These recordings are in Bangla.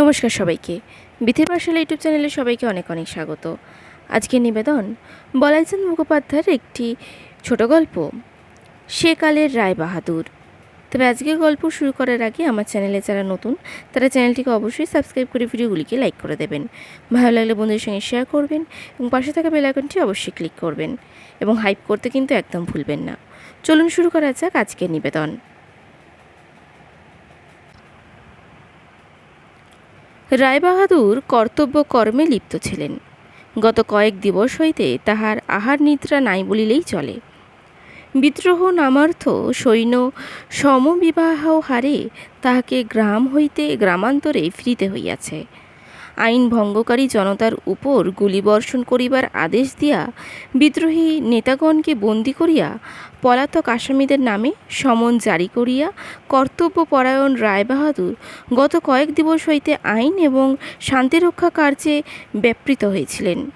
নমস্কার সবাইকে। বিথের পাশালা ইউটিউব চ্যানেলে সবাইকে অনেক অনেক স্বাগত। আজকের নিবেদন, বলাইচাঁদ মুখোপাধ্যায়ের একটি ছোট গল্প সেকালের রায় বাহাদুর। তবে আজকে গল্প শুরু করার আগে আমার চ্যানেলে যারা নতুন, তারা চ্যানেলটিকে অবশ্যই সাবস্ক্রাইব করে ভিডিওগুলিকে লাইক করে দেবেন। ভালো লাগলে বন্ধুদের সঙ্গে শেয়ার করবেন এবং পাশে থাকা বেল আইকনটি অবশ্যই ক্লিক করবেন এবং হাইপ করতে কিন্তু একদম ভুলবেন না। চলুন শুরু করা যাক আজকের নিবেদন। রায়বাহাদুর কর্তব্য কর্মে লিপ্ত ছিলেন। গত কয়েক দিবস হইতে তাহার আহার নিদ্রা নাই বলিলেই চলে। বিদ্রোহ নামার্থ সৈন্য সমবিবাহ হারে তাহাকে গ্রাম হইতে গ্রামান্তরে ফিরিতে হইয়াছে। আইন ভঙ্গকারী জনতার উপর গুলিবর্ষণ করিবার আদেশ দিয়া বিদ্রোহী নেতাগণকে বন্দি করিয়া পলাতক আসামিদের নামে সমন জারি করিয়া কর্তব্যপরায়ণ রায়বাহাদুর গত কয়েক দিবস হইতে আইন এবং শান্তিরক্ষা কার্যে ব্যাপৃত হয়েছিলেন।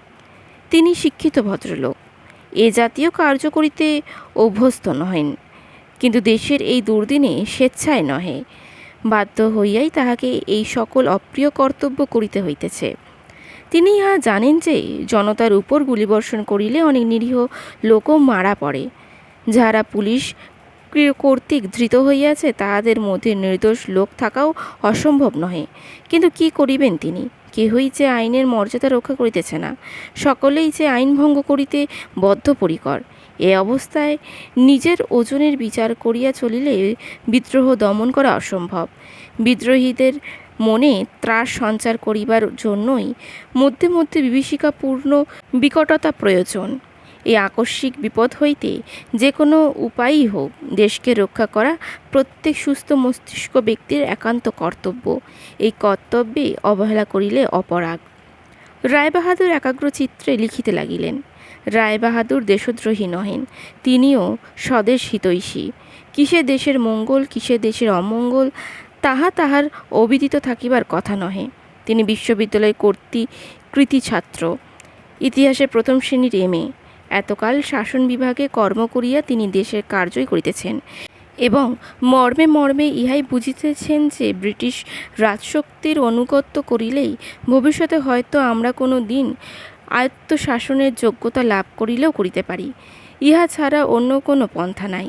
তিনি শিক্ষিত ভদ্রলোক। এ জাতীয় কার্য করিতে অভ্যস্ত নহেন। কিন্তু দেশের এই দুর্দিনে স্বেচ্ছায় নহে। বাধ্য হইয়াই তাহাকে এই সকল অপ্রিয় কর্তব্য করিতে হইতেছে। তিনি ইহা জানেন যে, জনতার উপর গুলিবর্ষণ করিলে অনেক নিরীহ লোকও মারা পড়ে। যাহারা পুলিশ কর্তৃক ধৃত হইয়াছে, তাহাদের মধ্যে নির্দোষ লোক থাকাও অসম্ভব নহে। কিন্তু কি করিবেন তিনি? কেহই যে আইনের মর্যাদা রক্ষা করিতেছে না। সকলেই যে আইন ভঙ্গ করিতে বদ্ধপরিকর। এ অবস্থায় নিজের ওজনের বিচার করিয়া চলিলে বিদ্রোহ দমন করা অসম্ভব। বিদ্রোহীদের মনে ত্রাস সঞ্চার করিবার জন্যই মধ্যে মধ্যে বিভীষিকাপূর্ণ বিকটতা প্রয়োজন। এই আকস্মিক বিপদ হইতে যে কোনো উপায়ই হোক, দেশকে রক্ষা করা প্রত্যেক সুস্থ মস্তিষ্ক ব্যক্তির একান্ত কর্তব্য। এই কর্তব্যে অবহেলা করিলে অপরাগ। রায়বাহাদুর একাগ্র চিত্রে লিখিতে লাগিলেন রায়বাহাদুর দেশদ্রোহী নহেন। তিনিও স্বদেশ হিতৈষী। কিসে দেশের মঙ্গল, কিসে দেশের অমঙ্গল, তাহা তাহার অবিদিত থাকিবার কথা নহে। তিনি বিশ্ববিদ্যালয় কর্তৃক কৃতি ছাত্র। ইতিহাসে প্রথম শ্রেণির এম এ। এতকাল শাসন বিভাগে কর্ম করিয়া তিনি দেশের কার্যই করিতেছেন এবং মর্মে মর্মে ইহাই বুঝিতেছেন যে ব্রিটিশ রাজশক্তির অনুগত্য করিলেই ভবিষ্যতে হয়তো আমরা কোনো দিন আয়ত্ত শাসনের যোগ্যতা লাভ করিলেও করিতে পারি, ইহা ছাড়া অন্য কোনো পন্থা নাই।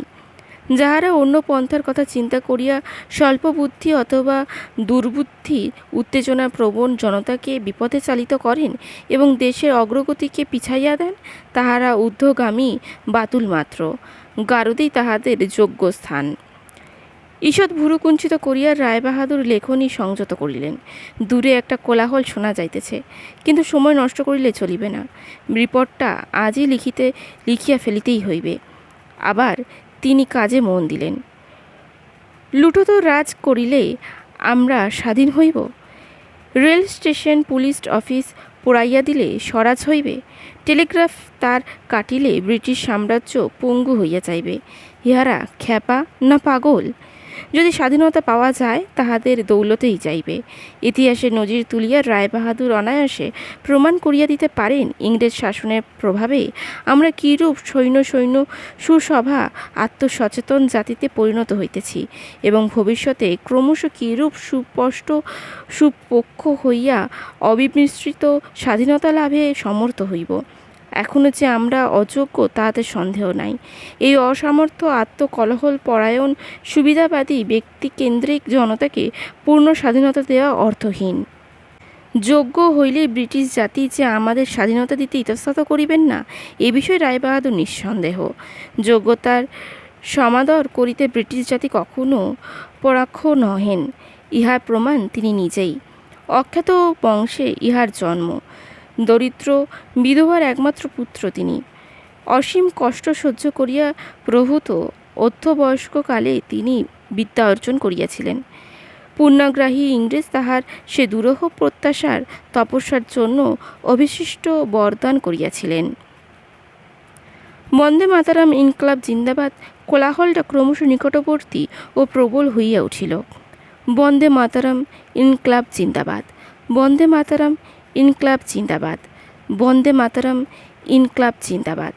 যাহারা অন্য পন্থার কথা চিন্তা করিয়া স্বল্প বুদ্ধি অথবা দুর্বুদ্ধি, উত্তেজনা প্রবণ জনতাকে বিপথে চালিত করেন এবং দেশের অগ্রগতিকে পিছাইয়া দেন, তাহারা ঊর্ধ্বগামী বাতুল মাত্র গারদেই তাহাদের যোগ্য স্থান। ঈষৎ ভুরুকুঞ্চিত করিয়া রায়বাহাদুর লেখনী সংযত করিলেন। দূরে একটা কোলাহল শোনা যাইতেছে, কিন্তু সময় নষ্ট করিলে চলিবে না। রিপোর্টটা আজই লিখিতে, লিখিয়া ফেলিতেই হইবে। আবার তিনি কাজে মন দিলেন। লুঠত রাজ করিলে আমরা স্বাধীন হইব? রেল স্টেশন, পুলিশ অফিস পোড়াইয়া দিলে স্বরাজ হইবে? টেলিগ্রাফ তার কাটিলে ব্রিটিশ সাম্রাজ্য পঙ্গু হইয়া যাইবে। ইহারা খ্যাপা না পাগল? যদি স্বাধীনতা পাওয়া যায়, তাহাদের দৌলতেই যাইবে। ইতিহাসে নজির তুলিয়া রায়বাহাদুর অনায়াসে প্রমাণ করিয়া দিতে পারেন ইংরেজ শাসনের প্রভাবে। আমরা কীরূপ সৈন্য সৈন্য সুসভা আত্মসচেতন জাতিতে পরিণত হইতেছি এবং ভবিষ্যতে ক্রমশ কীরূপ সুস্পষ্ট সুপক্ষ হইয়া অবিমিশ্রিত স্বাধীনতা লাভে সমর্থ হইব। এখনও যে আমরা অযোগ্য তাহাতে সন্দেহ নাই। এই অসামর্থ্য, আত্মকলহল, পরায়ণ, সুবিধাবাদী ব্যক্তিকেন্দ্রিক জনতাকে পূর্ণ স্বাধীনতা দেওয়া অর্থহীন। যোগ্য হইলে ব্রিটিশ জাতি যে আমাদের স্বাধীনতা দিতে ইতস্তত করিবেন না, এ বিষয়ে রায়বাহাদুর নিঃসন্দেহ। যোগ্যতার সমাদর করিতে ব্রিটিশ জাতি কখনো পরাক্ষ নহেন, ইহার প্রমাণ তিনি নিজেই। অখ্যাত বংশে ইহার জন্ম। দরিদ্র, বিধবার একমাত্র পুত্র তিনি। অসীম কষ্ট সহ্য করিয়া প্রভূত অধ্যবয়স্ককালে তিনি বিদ্যা অর্জন করিয়াছিলেন। পুণ্যগ্রাহী ইংরেজ তাহার সে দুরূহ প্রত্যাশার তপস্যার জন্য অবিশিষ্ট বরদান করিয়াছিলেন। বন্দে মাতারাম ইনকলাব জিন্দাবাদ কোলাহলটা ক্রমশ নিকটবর্তী ও প্রবল হইয়া উঠিল। বন্দে মাতারাম ইনকলাব জিন্দাবাদ। বন্দে মাতারাম ইনকলাব জিন্দাবাদ। বন্দে মাতারাম, ইনকলাব জিন্দাবাদ।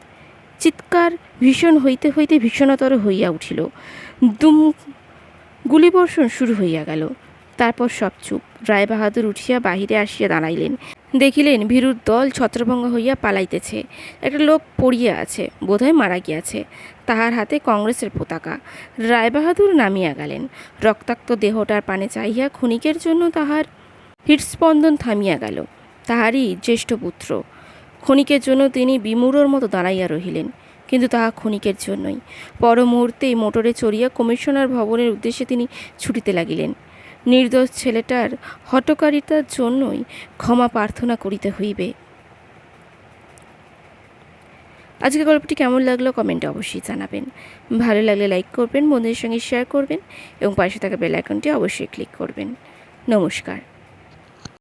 চিৎকার ভীষণ হইতে হইতে ভীষণতর হইয়া উঠিল। দুম গুলিবর্ষণ শুরু হইয়া গেল। তারপর সব চুপ। রায়বাহাদুর উঠিয়া বাহিরে আসিয়া দাঁড়াইলেন। দেখিলেন ভীরুর দল ছত্রভঙ্গ হইয়া পালাইতেছে। একটা লোক পড়িয়া আছে, বোধহয় মারা গিয়াছে। তাহার হাতে কংগ্রেসের পতাকা। রায়বাহাদুর নামিয়া গেলেন। রক্তাক্ত দেহটার পানে চাহিয়া ক্ষণিকের জন্য তাহার হৃৎস্পন্দন থামিয়া গেল। তাহারই জ্যেষ্ঠ পুত্র। ক্ষণিকের জন্য তিনি বিমূঢ়র মতো দাঁড়াইয়া রহিলেন, কিন্তু তাহা ক্ষণিকের জন্যই। পর মুহূর্তেই মোটরে চড়িয়া কমিশনার ভবনের উদ্দেশ্যে তিনি ছুটিতে লাগিলেন। নির্দোষ ছেলেটার হটকারিতার জন্যই ক্ষমা প্রার্থনা করিতে হইবে। আজকে গল্পটি কেমন লাগল কমেন্টে অবশ্যই জানাবেন। ভালো লাগলে লাইক করবেন, বন্ধুদের সঙ্গে শেয়ার করবেন এবং পাশে থাকা বেল আইকনটি অবশ্যই ক্লিক করবেন। নমস্কার।